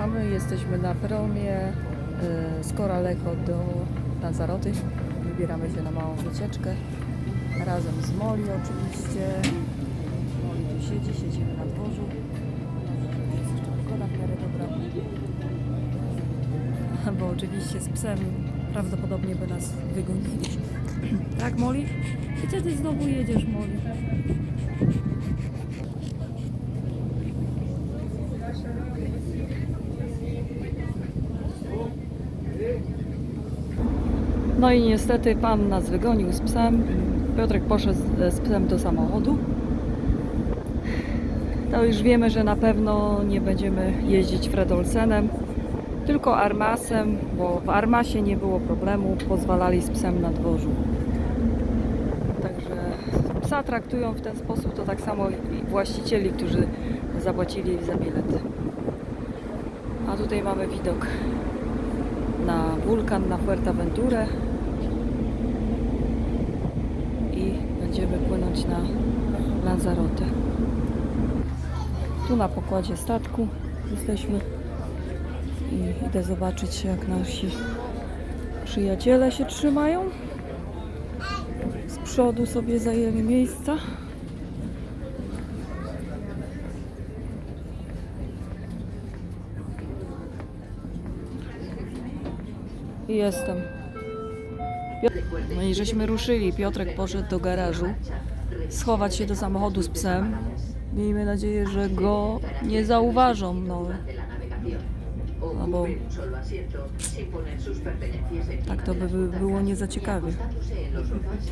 A my jesteśmy na promie z Koraleko do Lanzaroty. Wybieramy się na małą wycieczkę. Razem z Moli oczywiście. Moli tu siedzi, siedzimy na dworzu. Jest jeszcze pogoda w miarę dobra. Bo oczywiście z psem prawdopodobnie by nas wygonili. Tak, Moli? Gdzie ty znowu jedziesz, Moli? No i niestety pan nas wygonił z psem. Piotrek poszedł z- psem do samochodu. To już wiemy, że na pewno nie będziemy jeździć Fredolsenem, tylko Armasem, bo w Armasie nie było problemu, pozwalali z psem na dworzu. Także psa traktują w ten sposób, to tak samo właścicieli, którzy zapłacili za bilet. A tutaj mamy widok na wulkan, na Fuerteventurę i na Lanzarote. Tu na pokładzie statku jesteśmy i idę zobaczyć jak nasi przyjaciele się trzymają. Z przodu sobie zajęli miejsca. I jestem. No i żeśmy ruszyli. Piotrek poszedł do garażu schować się do samochodu z psem. Miejmy nadzieję, że go nie zauważą. No, no bo tak to by by było nie za ciekawie.